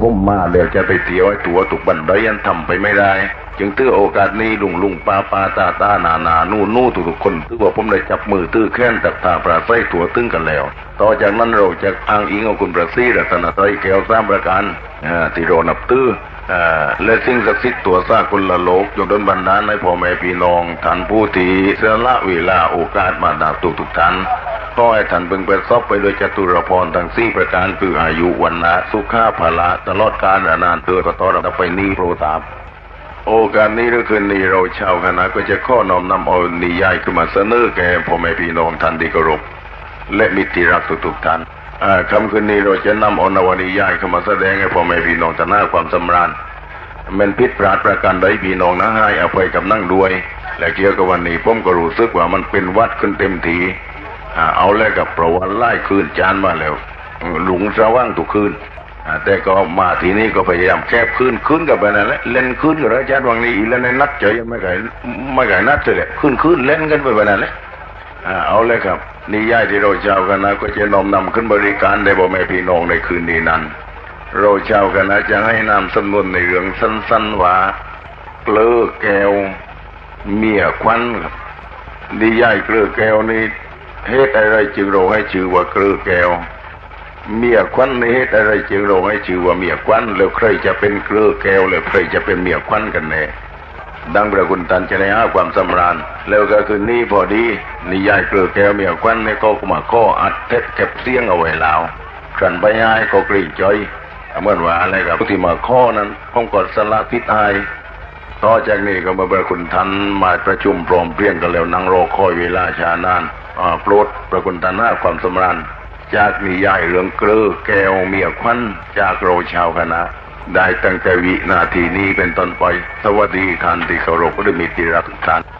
ผมมาแล้วจะไปเตียวไอ้ตัวตุกบันไดยันทำไปไม่ได้ จึงตื้อโอกาสนี้ลุงลุงปาปาตาตานานานู่นนู่ทุกทุกคนตื้อว่าผมได้จับมือตื้อแค้นตักตาปราศัยตัวตึงกันแล้ว ต่อจากนั้นเราจะอ้างอิงเอาคุณประสีรัตนตรัยแก้วสามประการอ่าที่เรานับตื้อ และสิ่งศักดิ์สิทธิ์ตัวซากุลละโลกจงดลบันดาลให้พ่อแม่พี่น้องท่านผู้ที่เสละเวลาโอกาสมาดาตุกทุกท่านขอให้ท่านเบิ่งประสบไปโดวยจตุรพรทั้งสี่ประการคืออายุวันนะสุขาภาละตลอดกาลนานเธอก็ต่อรับไปนี้โปรตามโอกาสนี้หรือคืนนี้เราชาวคณะก็จะข้อน้อมนำเอานิยายขึ้นมาเสนอแก่พ่อแม่พี่น้องท่านที่เคารพและมิตรที่รักทุกๆท่าน คำคืนนี้เราจะนำอนวนิยายเข้ามาแสดงให้พ่อแม่พี่น้องท่านหน้าความสำราญมันพิษปราดประการใดพี่น้องนะให้อภัยกับนั่งด้วย และเกี่ยวกับวันนี้ผมก็รู้สึกว่ามันเป็นวัดขึ้นเต็มทีเอาแล้วกับประวันไล่คืนจานมาแล้ว หลุงสว่างทุกคืนแต่ก็มาทีนี้ก็พยายามแคบคืนคืนกับไปนั่นแหละเล่นคืนกับอาจารย์วังนี้อีแล้วในนัดเจอยังไม่ไก่ไม่ไก่นัดเลยคืนคืนเล่นกันไปแบบนั้นแหละเอาเลยครับ นิยายที่เราเจ้ากันนะก็จะน้อมนำขึ้นบริการได้บ่แม่พี่น้องในคืนนี้นั้น เราเจ้ากันนะจะให้นามสำนวนในเรื่องสั้นๆว่าเกลือแก้วเมียควันครับดีใหญ่เกลือแก้วนี่เหตุอะไรจึงเราให้ชื่อว่าเกลือแก้วเมียควันในเหตุอะไรจึงเราให้ชื่อว่าเมียควันแล้วใครจะเป็นเกลือแก้วแล้วใครจะเป็นเมียควันกันแน่ ดังพระคุณตันจะได้หาความสำราญ แล้วก็คือนี่พอดีนิยายเกลือแก้วเมียควันนี่ก็มาข้ออัดเท็จเก็บเสียงเอาไว้แล้วขันไปย้ายก็กรีดจอยเหมื่อนว่าอะไรกับที่มาข้อนั้นผมกดสละพิษอายต่อจากนี้ก็มาเบอร์คุณทันมาประชุมพร้อมเพรียงกันแล้วนั่งรอคอยเวลาชานานอ่าโปรดประคุณทันหน้าความสำราญจากนิยายเรื่องเกลือแก้วเมียควันจากเรชาวคณะ ได้ตั้งแต่วินาทีนี้เป็นต้นไป สวัสดีท่านที่เคารพและมิตรที่รักทุกท่าน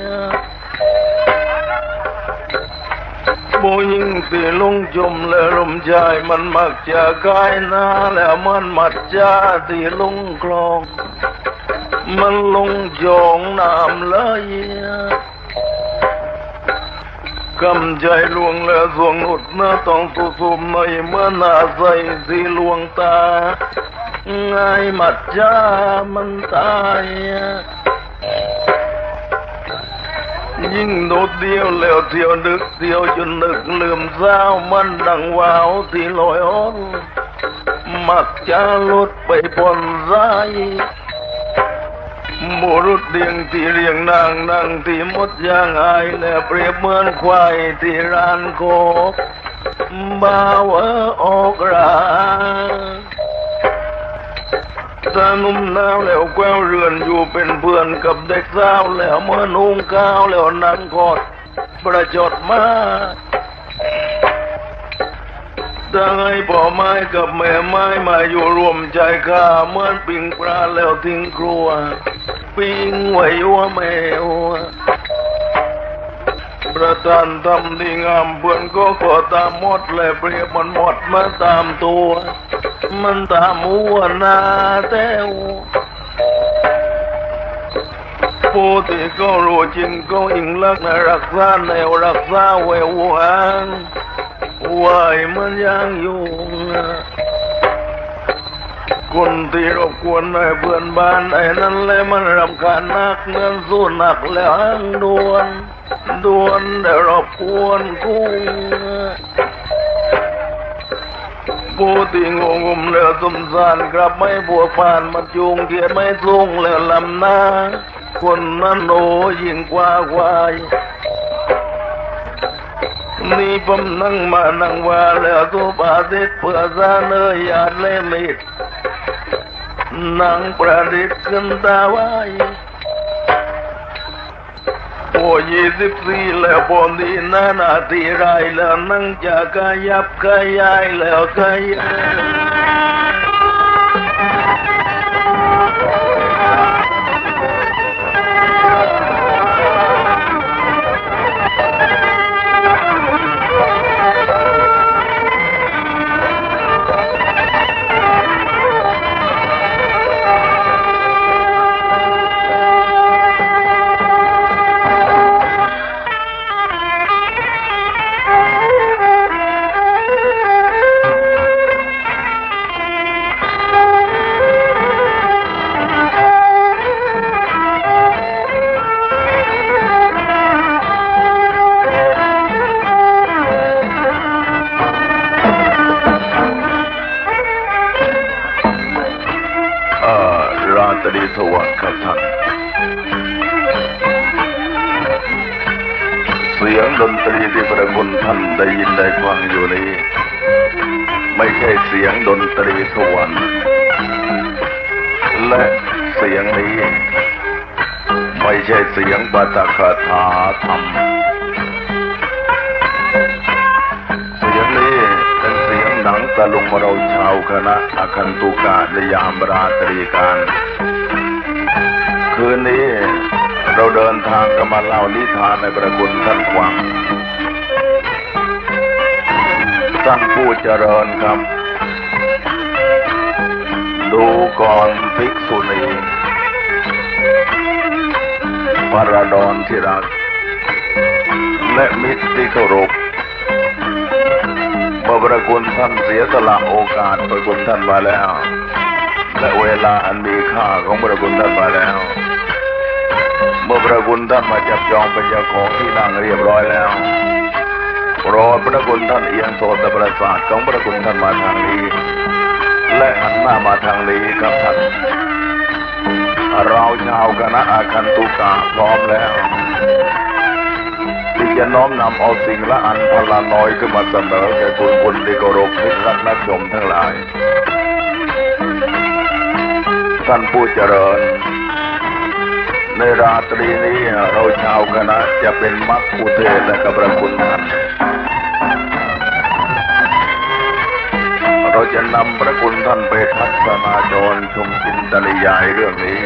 บนองจนลืมยาวเดียวเธอจะเศร้าใจผู้หญิงที่ลงจมและลมใจมันมักจะกายหน้าแล้วมันมัดจาที่ลงคลอง มันลงจองน้ำเลยกำใจลวงและสวงหนุดหน้าต้องสุสุมในเมื่อนาใสที่ลวงตาไงมัดจามันตาย ยิ่งโดดเดียวแล้วเที่ยวดึกเที่ยวจนนึกลืมเศร้ามันดังวาวที่ลอยอ่อนมักจะลุดไปปนใจบุรุษเดียงที่เรียงนางนางที่มดยางอายและเปรียบเหมือนควายที่ร้านโคกบ่าวเอออกรา ตานุ่มหนาวแล้วแกววเรือนอยู่เป็นเพื่อนกับเด็กสาวแล้วเมื่อนุ่งข้าวแล้วนั่งกอดประจดมาตั้งให้พ่อไม้กับแม่ไม้มาอยู่รวมใจข้าเหมือนปิงปลาแล้วทิ้งครัว ปิงไว้ว่าแมวประธานทำดีงามเพื่อนก็ขอตามหมดและเปรียบมันหมดมาตามตัว มันตามัวนาแต้วผู้ที่ก็รู้จริงก็อิงลักในรักษาแนวรักษาแววหางไหวมันยังอยู่คนที่รบกวนในเพื่อนบ้านไอ้นั่นแหละมันรำคาญนักเงินสู้หนักแล้วหังดวนดวนแต่รบกวนกุ้ ผู้ที่งงมแล้วสมสารกลับไม่บวผ่านมาจูงเกียรไม่สูงแล้วลำหน้า คนนั้นโนยิ่งกว่าควายนี่ผมนั่งมานั่งว่าแล้วตัวบาเด็ดเพื่อซาเนยยาดเลมิดนั่งประดิษฐ์ขึ้นตาไว้ ยี่สิบสี่แล้วบนดีนานาทีไรแล้วนั่งจะขยับขยายแล้วขยาย เสียงปาตคาถาธรรม เสียงนี้เป็นเสียงหนังตะลุงเราชาวคณะอาคันตุกาในยามราตรีการ คืนนี้เราเดินทางกันมาเล่านิทานในประคุณท่านฟังท่านผู้เจริญครับ ดูก่อนภิกษุณี พระดอนที่รัก และมิตรที่เคารพเมื่อพระคุณท่านเสียสละโอกาสพระคุณท่านมาแล้ว และเวลาอันมีค่าของพระคุณท่านมาแล้ว เมื่อพระคุณท่านมาจับจองเป็นเจ้าของที่นั่งเรียบร้อยแล้วรดพระคุณท่านเอียงโสตประสาทของพระคุณท่านมาทางนี้ และหันหน้ามาทางนี้ครับท่าน เราชาวคณะอาคันตุกาพร้อมแล้ว ที่จะน้อมนำเอาสิ่งละอันพลาน้อยขึ้นมาเสนอแก่คุณคุณที่เคารพมิตรรักนักชมทั้งหลาย ท่านผู้เจริญ ในราตรีนี้เราชาวคณะจะเป็นมัคคุเทศและกับพระคุณท่าน จะนำพระคุณท่านไปทัศนาจรชมจินตนิยายเรื่องนี้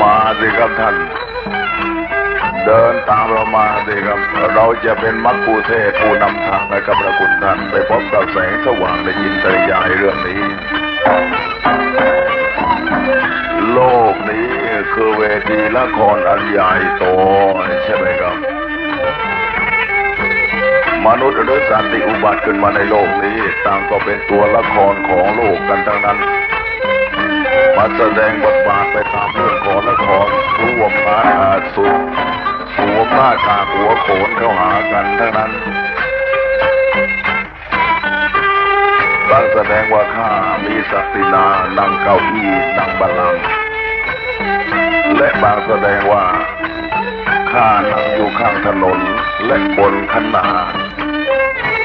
มาสิครับท่าน เดินตามเรามาสิครับ เราจะเป็นมัคคูเทศผู้นำทางให้กับพระคุณท่าน ไปพบกับแสงสว่างในจินตนิยายเรื่องนี้ โลกนี้คือเวทีละครอันใหญ่โตใช่ไหมครับ มนุษย์หรือสัตว์ที่อุบัติขึ้นมาในโลกนี้ ต่างก็เป็นตัวละครของโลกกันทั้งนั้น มาแสดงบทบาทไปตามเรื่องของละครสวมหน้าสุดสวมหน้ากากหัวโขนเข้าหากันทั้งนั้นบางแสดงว่าข้ามีศักดินานั่งเก้าอี้นั่งบัลลังก์และบางแสดงว่าข้านั่งอยู่ข้างถนนและบนขนา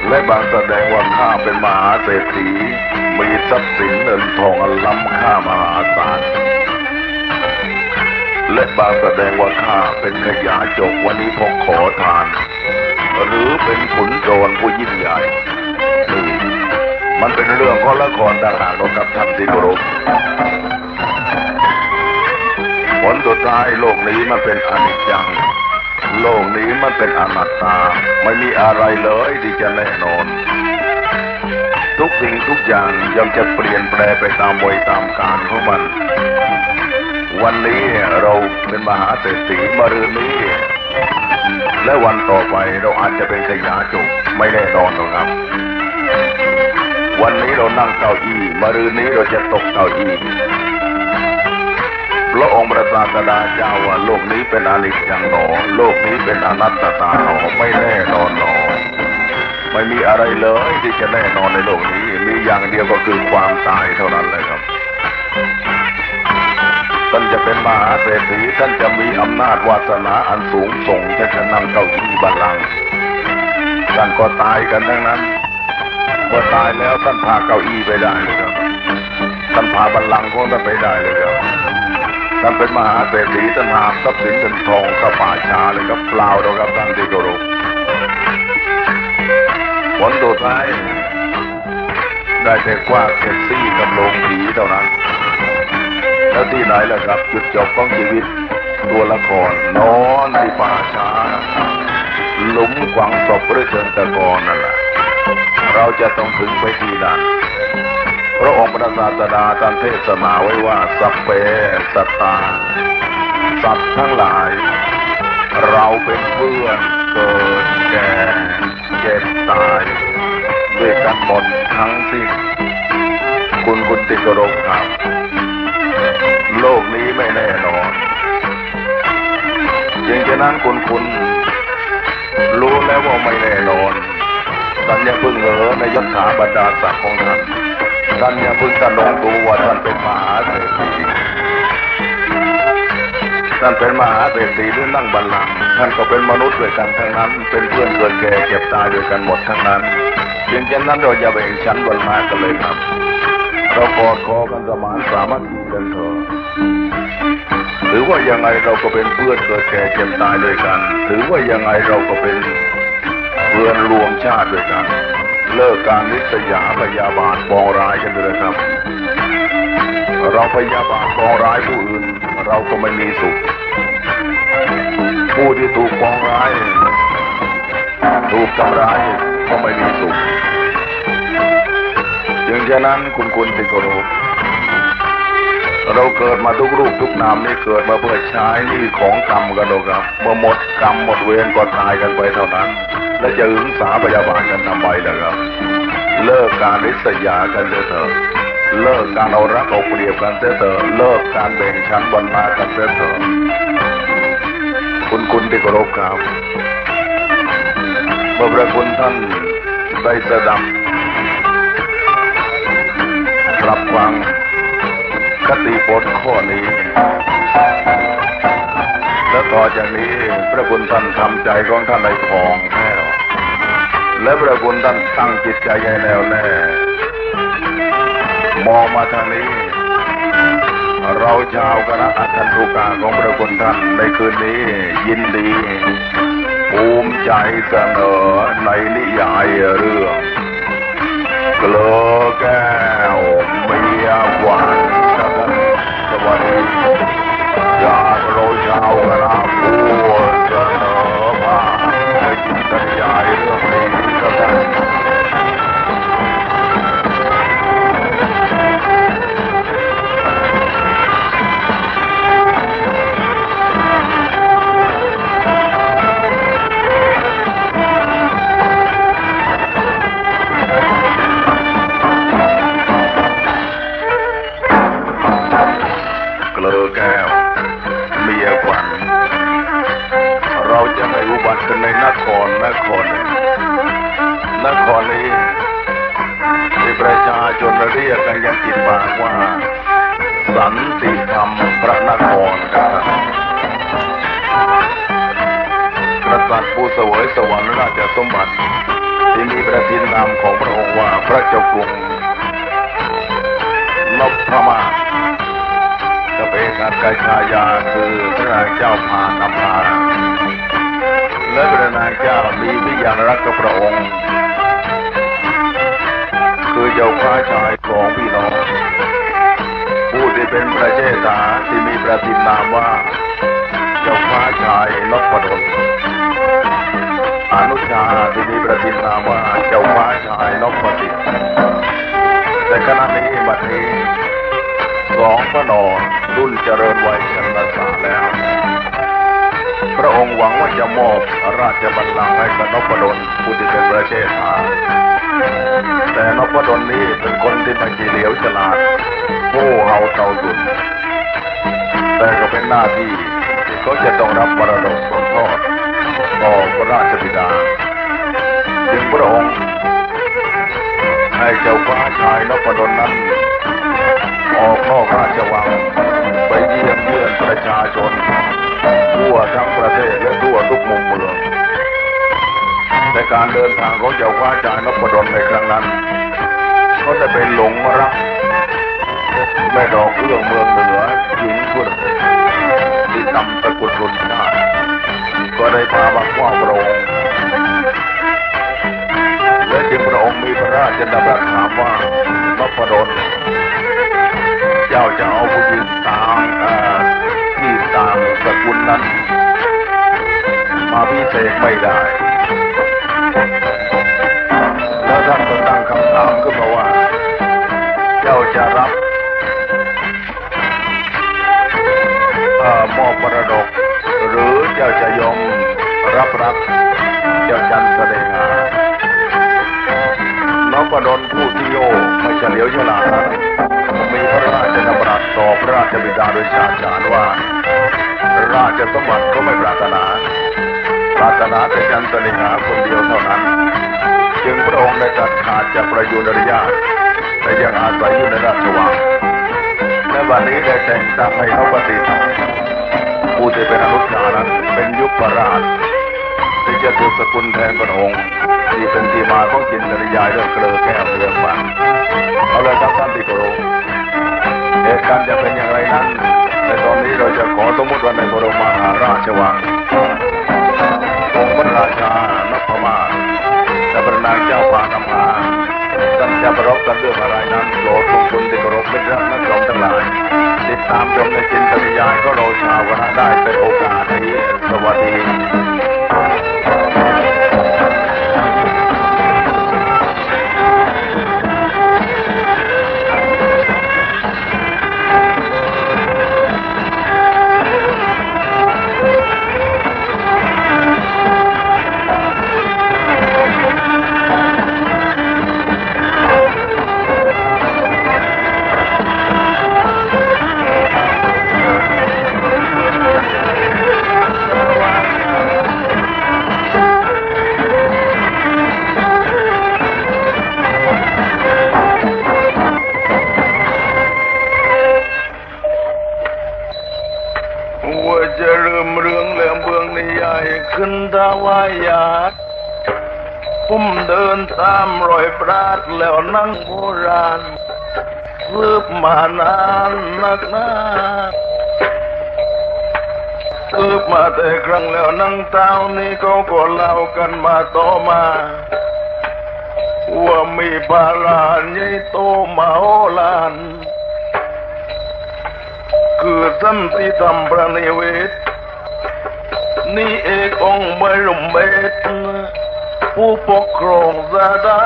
และบางแสดงว่าข้าเป็นมหาเศรษฐี มีทรัพย์สินเงินทองอันล้ำค่ามหาศาล และบางแสดงว่าข้าเป็นขยาจกวันนี้พกขอทาน หรือเป็นขุนโจรผู้ยิ่งใหญ่นี่มันเป็นเรื่องของละครต่างหากหรอกครับท่านที่เคารพผลสุดท้ายโลกนี้มันเป็นอนิจจัง โลกนี้มันเป็นอนัตตา ไม่มีอะไรเลยที่จะแน่นอน ทุกสิ่งทุกอย่างย่อมจะเปลี่ยนแปลไปตามวัยตามการของมัน วันนี้เราเป็นมหาเศรษฐีมรืนนี้ และวันต่อไปเราอาจจะเป็นขยะจุกไม่แน่นอนหรอกครับ วันนี้เรานั่งเก้าอี้มรืนนี้เราจะตกเก้าอี้พระองค์ ประสาทดาเจ้าว่าโลกนี้เป็นอนิจจังหนอ โลกนี้เป็นอนัตตาหนอไม่แน่นอนหนอ ไม่มีอะไรเลยที่จะแน่นอนในโลกนี้ มีอย่างเดียวก็คือความตายเท่านั้นเลยครับท่านจะเป็นมหาเศรษฐีท่านจะมีอำนาจวาสนาอันสูงส่งจะจะนำเก้าอี้บัลลังก์ท่านก็ตายกันทั้งนั้นเมื่อตายแล้วท่านพาเก้าอี้ไปได้เลยครับท่านพาบัลลังก์ของท่านไปได้เลยครับ ท่านเป็นมหาเศรษฐีท่านหาทรัพย์สินเงินทองกับป่าชาเลยครับเปล่าหรอกครับท่านที่เคารพผลสุดท้ายได้แต่กว้างเท็กซี่กับโรงผีเท่านั้น แล้วที่ไหนล่ะครับ จุดจบของชีวิตตัวละครนอนที่ป่าช้าหลุมขวางศพหรือเชิงตะกอนนั่นแหละเราจะต้องถึงไปที่นั่น พระองค์พระศาสดาท่านเทศนาไว้ว่าสัพเพสัตตาสัตว์ทั้งหลาย เราเป็นเพื่อนเกิดแก่เจ็บตายด้วยกันหมดทั้งสิ้นคุณคุณติกรมครับ โลกนี้ไม่แน่นอนยิ่งฉะนั้นคุณคุณรู้แล้วว่าไม่แน่นอนท่านย่าเพึ่งเหอในยศถาบรรดาศักดิ์ของท่าน ท่านอย่าเพึ่งตะลงตัวว่าท่านเป็นมหาเศรษฐีท่านเป็นมหาเศรษฐีหรือนั่งบัลลังก์ท่านก็เป็นมนุษย์ด้วยกันทั้งนั้น เป็นเพื่อนเกิดแก่เจ็บตายด้วยกันหมดทั้งนั้นยิ่งฉะนั้นเราอย่าแบ่งชั้นวันมากันเลยครับเรากอดคอกันสมานสามัคคีกันเถอะหรือว่ายังไงเราก็เป็นเพื่อนเกิดแก่เจ็บตายด้วยกันถือว่ายังไงเราก็เป็นเพื่อนรวมชาติด้วยกัน เลิกการนิสยาพยาบาทปองร้ายกันเลยครับ เราพยาบาทปองร้ายผู้อื่น เราก็ไม่มีสุข ผู้ที่ถูกปองร้าย ถูกทำร้ายก็ไม่มีสุขอย่างฉะนั้นคุณคุณที่เคารเราเกิดมาทุกรูปทุกนามนี่เกิดมาเพื่อใช้นี่ของกรรมกันหรอกครับ เมื่อหมดกรรมหมดเวรก็ตายกันไปเท่านั้น และจะหึงสาพยาบาทกันทำไมล่ะครับ เลิกการริษยากันเถอะเถเลิกการเอารักเอาเปรียบกันเถอะเถเลิกการแบ่งชั้นวันมากันเถอะเถอะคุณคุณที่เคารพครับเมื่อพระคุณท่านได้สดับรับฟังคติบทข้อนี้ และต่อจากนี้พระคุณท่านทำใจของท่านในทอง และพระคุณท่านตั้งจิตใจใหแน่วแน่มองมาทางนี้ เราชาวคณะอัตถันตุกาของพระคุณท่านในคืนนี้ ยินดี ภูมิใจเสนอในนิยายเรื่องเกลอแก้วเมียหวานกับสวัสดีจากเราชาวคณะผู้เสนอมาในจิตนิยายเรื่อง แก้ว เมียขวัญเราจะไม่อุบัติกันในนครนครหนึ่งนครนี้ที่ประชาชนเรียกกันอยังติดปากว่า สันติธรรมพระนครกันกษัตริย์ผู้เสวยสวรรค์ราชสมบัติ ที่มีประทินนามของพระองค์ว่าพระเจ้ากรุงนพมาศจะเป็ นอักชายาคือพระนางเจ้าพานภาและพระนางเจ้ามีวิญญาณรักกับพระองค์ คือเจ้าฟ้าชายของพี่น้องผู้ที่เป็นพระเจ้าตาที่มีประทินนามว่าเจ้าฟ้าชายนพดลอนุชาที่มีประทินนามว่าเจ้าฟ้าชายนพดิษแต่ขณะ จะมอบราชบัลลังก์ให้กับนพดลผู้ที่เป็นประเชษฐาแต่นพดลนี้เป็นคนที่ไม่เฉลียวฉลาดโง่เฮาเตาตุนแต่ก็เป็นหน้าที่ที่เขาจะต้องรับมรดกสมทอดต่อพระราชบิดาจึงพระองค์ให้เจ้าฟ้าชายนพดลนั้นออกนอกราชวังไปเยี่ยมเยือนประชาชน ทั่วทั้งประเทศและทั่วทุกมุมเมืองในการเดินทางของเจ้าฟ้าจายนพดลในครั้งนั้นก็ได้ไปหลงรักแม่ดอกเอื้องเมืองเหนือหญิงคนหนึ่งที่นำตะกุดรุนชาติก็ได้พามาคว้าพระองค์และจึงพระองค์มีพระราชดำรัสถามว่านพดลเจ้าจะเอา นั้น มาพิเศษไม่ได้ แล้วท่านก็ตั้งคำถามขึ้นมาว่า เจ้าจะรับอมอบมรดก หรือเจ้าจะยอมรับรัก เจ้าจันทร์เสด็จหาน้องประดนผู้ที่โยไม่เฉลียวฉลาดมีพระราชดำรัสต่อพระราชบิดาโดยชาญฉานว่า ราชสมบัติก็ไม่ปรารถนา ปรารถนาแต่จันทริหาคนเดียวเท่านั้น จึงพระองค์ได้ตัดขาดจากประยุนริยาแต่ยังอาศัยอยู่ในราชวังและวันนี้ได้แต่งตั้งให้เขาปฏิทินผู้ที่เป็นอนุชานั้นเป็นยุคประราชที่จะถูกสกุลแทนพระองค์ที่เป็นที่มาของจินตริยายเรื่องเกลือแก้วเรืองมันเอาเลยครับท่านที่เคารพเหตุการณ์จะเป็นอย่างไรนั้น ในตอนนี้เราจะขอสมมติว่าในบรมหาราชวังองพระราชานพมาศและพระนางเจ้าพานำพาท่านจะประรบกันเรื่องอะไรนั้นโปรดทรงคุณที่ประรพมิตรรักนักชมทั้งหลายติดตามชมในจินตนิยายก็เราชาวคณะได้เป็นโอกาสนี้สวัสดี ราดแล้วนั่งโบราณสืบมานานนักหนาสืบมาแต่ครั้งแล้วนั่งเต้านี่เขาก็เล่ากันมาต่อมา ว่ามีบาลานใหญ่โตมาโอลานคือสันติธรรมประนิเวศนี่เอกองค์ไม่รุมเบศผู้ปกครองซาดา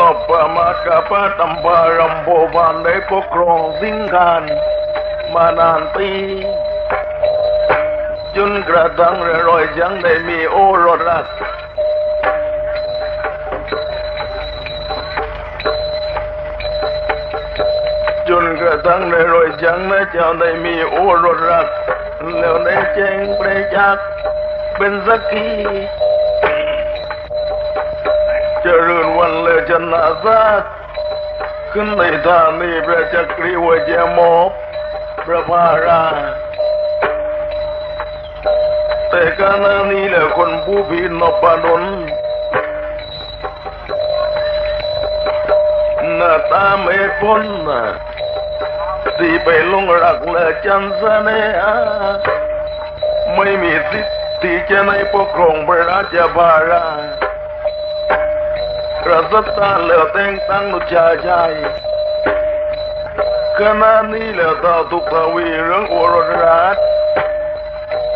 นบประมาทกับพะตัมปารัมโบวานได้ปกครองสิงคานมานานปีจนกระทั่งเรอยยังได้มีโอรสรักจนกระทั่งในรอยจังนะเจ้าได้มีโอรสรักแล้วได้แจ้งประจักษ์เป็นสักขี เจริญวันเลยชนะซาดขึ้นในทานีพระจักรีวเจมบพระพาราแต่การนี้แหละคนผู้พินปดลหน้าตาไม่พ้นนะที่ไปลงรักและจันเสน่หาไม่มีสิทธิ์ที่จะในปกครองพระราชบารา ระสัตตาแล้วแต่งตั้งนุชาชายขณะนี้แล้วต่อทุกทวีเรื่องโอรสราช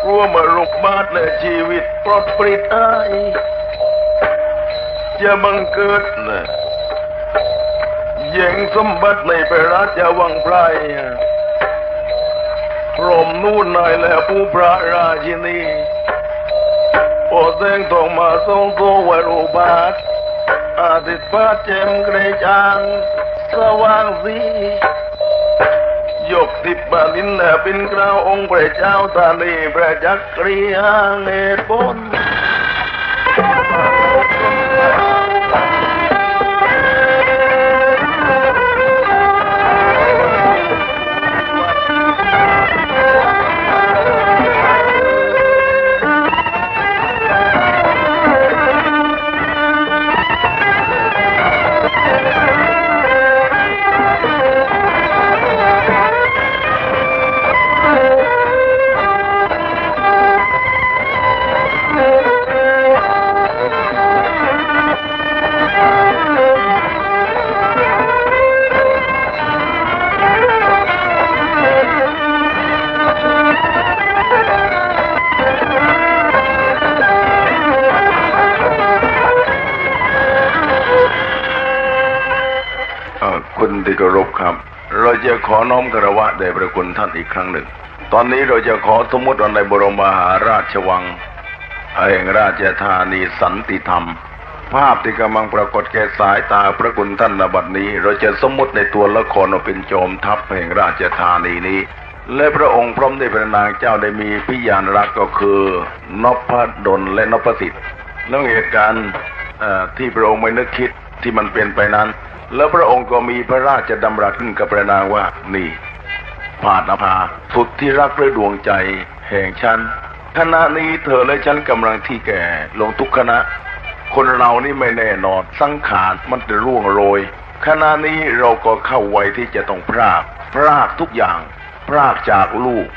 ร่วมมารุกมาดและชีวิตปลอดปริดอายจะบังเกิดนะแย่งสมบัติในพระราชวังไพรพรมนู่นนายและผู้พระราชินีพอแสงทองมาทรงโตวรุบาท อาทิตย์ฟ้าเจมเกรจางสว่างสียกติบบาลินแลเป็นกราวองค์พระเจ้าตาลีพระจักรียางเอปน ขอน้อมกระวะแด่พระคุณท่านอีกครั้งหนึ่ง ตอนนี้เราจะขอสมมติว่าในบรมมหาราชวังแห่งราชธานีสันติธรรม ภาพที่กำลังปรากฏแก่สายตาพระคุณท่านณบัดนี้ เราจะสมมติในตัวละครว่าเป็นโจมทัพแห่งราชธานีนี้ และพระองค์พร้อมด้วยพระนางเจ้าได้มีพิยานรักก็คือนพดลและนพสิทธิ์แล้วเหตุการณ์ที่พระองค์ไม่นึกคิดที่มันเป็นไปนั้น แล้วพระองค์ก็มีพระราชดำรัสขึ้นกับพระนางว่า นี่พาดนภาสุดที่รักด้วยดวงใจแห่งฉันขณะนี้เธอและฉันกำลังที่แก่ลงทุกขณะ คนเรานี่ไม่แน่นอนสังขารมันจะร่วงโรยขณะนี้เราก็เข้าวัยที่จะต้องพราก พรากทุกอย่าง พรากจากลูก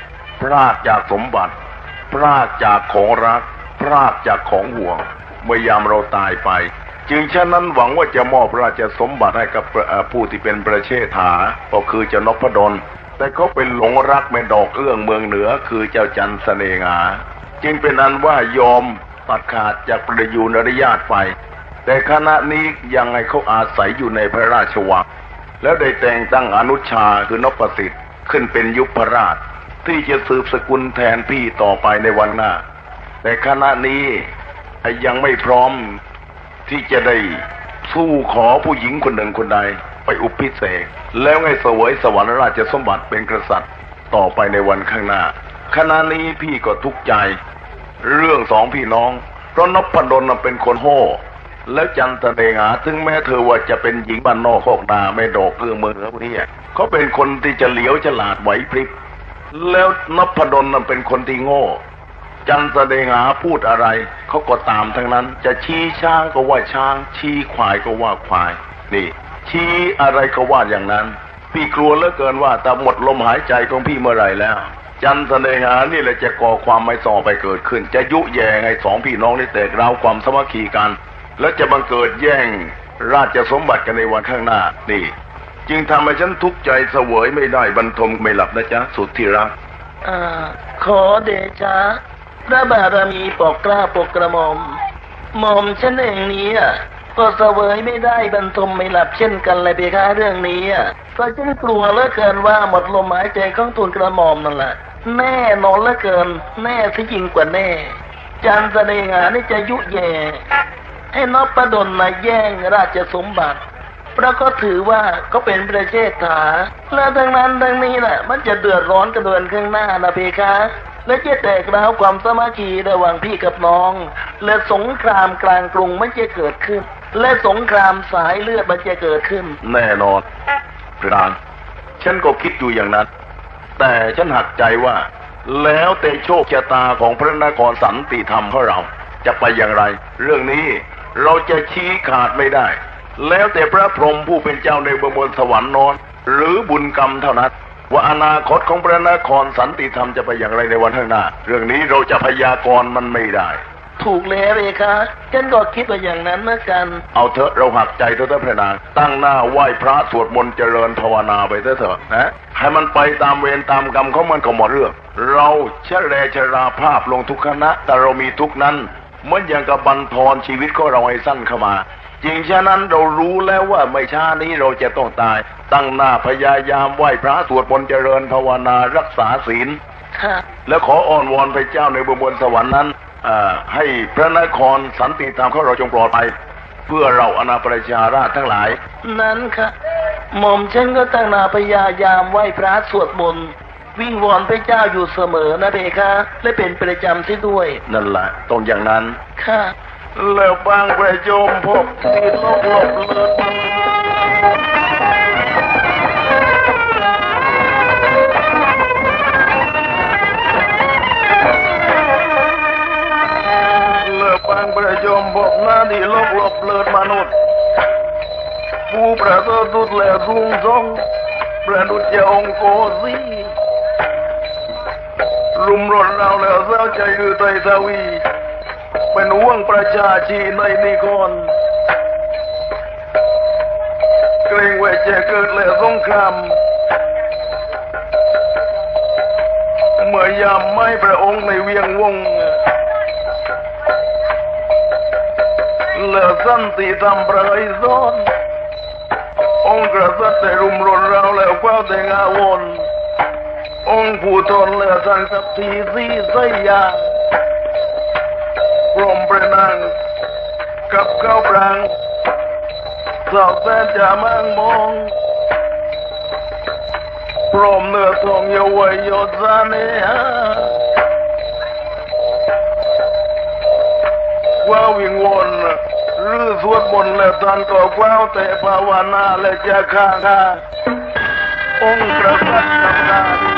พรากจากสมบัติ พรากจากของรัก พรากจากของห่วง เมื่อยามเราตายไป จึงฉะนั้นหวังว่าจะมอบราชสมบัติให้กับผู้ที่เป็นประเชษฐาก็คือเจ้านพดล แต่เขาเป็นหลงรักแม่ดอกเอื้องเมืองเหนือคือเจ้าจันทร์เสน่หาจึงเป็นอันว่ายอมตัดขาดจากประยูนริยาตไป แต่คณะนี้ยังไงเขาอาศัยอยู่ในพระราชวัง แล้วได้แต่งตั้งอนุชาคือนพสิทธิ์ขึ้นเป็นยุพราช ที่จะสืบสกุลแทนพี่ต่อไปในวันหน้า แต่คณะนี้ยังไม่พร้อม ที่จะได้สู้ขอผู้หญิงคนหนึ่งคนใดไปอุปพิเศษกแล้วไงเสวยสวรรค์ราชสมบัติเป็นกษัตริย์ต่อไปในวันข้างหน้าขณะนี้พี่ก็ทุกข์ใจ เรื่องสองพี่น้อง เพราะนพดลน่ะเป็นคนโห่แล้วจันทเดงาถึงแม้เธอว่าจะเป็นหญิงบ้านนอกคอกนาไม่ดอกเกือเมืองพวกนี้เขาเป็นคนที่จะเหลียวฉลาดไหวพริบแล้วนพดลน่ะเป็นคนที่โง่ จันทเดงาพูดอะไรเขาก็ตามทั้งนั้น จะชี้ช้างก็ว่าช้าง ชี้ควายก็ว่าควาย นี่ ชี้อะไรก็ว่าอย่างนั้น พี่กลัวเหลือเกินว่าแต่หมดลมหายใจของพี่เมื่อไหร่แล้ว จันทร์เสน่หานี่แหละจะก่อความไม่สอไปเกิดขึ้น จะยุแย่ให้สองพี่น้องได้แตกร้าวความสมัคคีกัน และจะบังเกิดแย่งราชสมบัติกันในวันข้างหน้านี่ จึงทำให้ฉันทุกข์ใจเสวยไม่ได้บรรทมไม่หลับนะจ๊ะสุดที่รักอ่าขอเดชะ พระบารมีปกกล้าปกกระหม่อมหม่อมฉันเองนี้อะก็เสวยไม่ได้บรรทมไม่หลับเช่นกันเลยเพคะเรื่องนี้อะเพรากลัวเหลือเกินว่าหมดลมหายใจของทูลกระหม่อมนั่นแหละแน่นอนเหลือเกิน แน่ที่ยิ่งกว่าแน่ จันทร์แสดงหานี่จะยุแย่ให้นพดลมาแย่งราชสมบัติเพราะก็ถือว่าก็เป็นประเทศถาและทั้งนั้นทั้งนี้น่ะมันจะเดือดร้อนกันเดือนข้างหน้านะเพคะ และจะแตกร้าวความสมัคคีระหว่างพี่กับน้อง และสงครามกลางกรุงไมันจะเกิดขึ้น และสงครามสายเลือดมันจะเกิดขึ้น แน่นอนพรานฉันก็คิดอยู่อย่างนั้น แต่ฉันหักใจว่า แล้วแต่โชคชะตาของพระนครสันติธรรมของเรา จะไปอย่างไร เรื่องนี้เราจะชี้ขาดไม่ได้ แล้วแต่พระพรหมผู้เป็นเจ้าในเมืองบนสวรรค์นอน หรือบุญกรรมเท่านั้น ว่าอนาคตของพระนครสันติธรรมจะไปอย่างไรในวันข้างหน้า เรื่องนี้เราจะพยากรณ์มันไม่ได้ ถูกแล้วเพคะฉันก็คิดว่าอย่างนั้นเหมือนกัน เอาเถอะเราหักใจเถอะท่านพระนาง ตั้งหน้าไหว้พระสวดมนต์เจริญภาวนาไปเถอะเถอะนะให้มันไปตามเวรตามกรรมของมันก็หมดเรื่อง เราเชะแลชราภาพลงทุกขณะแต่เรามีทุกข์นั้นเหมือนอย่างกับบันทอนชีวิตของเราให้สั้นเข้ามา จริงฉะนั้นเรารู้แล้วว่าไม่ช้านี้เราจะต้องตาย ตั้งหน้าพยายามไหว้พระสวดมนต์เจริญภาวนารักษาศีลค่ะแล้วขออ้อนวอนพระเจ้าในบนบนสวรรค์นั้นอ่าให้พระนครสันติธรรมของเราจงปลอดภัยเพื่อเราอนาประชาราชทั้งหลาย นั้นค่ะหม่อมฉันก็ตั้งหนาพยายามไหว้พระสวดมนต์วิ่งวอนพระเจ้าอยู่เสมอนะเพคะและเป็นประจำที่ด้วย นั่นแหละต้องอย่างนั้น ค่ะ แล้วบางประโยมพบที่ลบหลบเลือนเลิกบางประโยมพบหน้าที่ลบลบเลือนมนุษย์ผู้ประเสริฐสุดแล้วสูงส่งประดุจเจ้าองโกสีรุมรนเราแล้วเศร้าใจคือไตรทวี เป็นห่วงประชาชีในนิครเกรงว่าจะเกิดแล้วสงครามเมื่อยามไม่พระองค์ในเวียงวงแล้วสันติธรรมประไซอนองค์กษัตริย์ได้รุมรนเราแล้วเฝ้าแต่งาวรองค์ผู้ทนแล้วสังสัพทีสีสยา กับข้าปรังสอบแสนจะมั่งมองพรหมเนื้อทองเยาวัยยศสาเนหาว่าวิงวนรื้อสวดมนต์แล้วท่านก็กว้าวแต่ภาวนาและจะข้าข้าองค์กษัตริย์ทำงา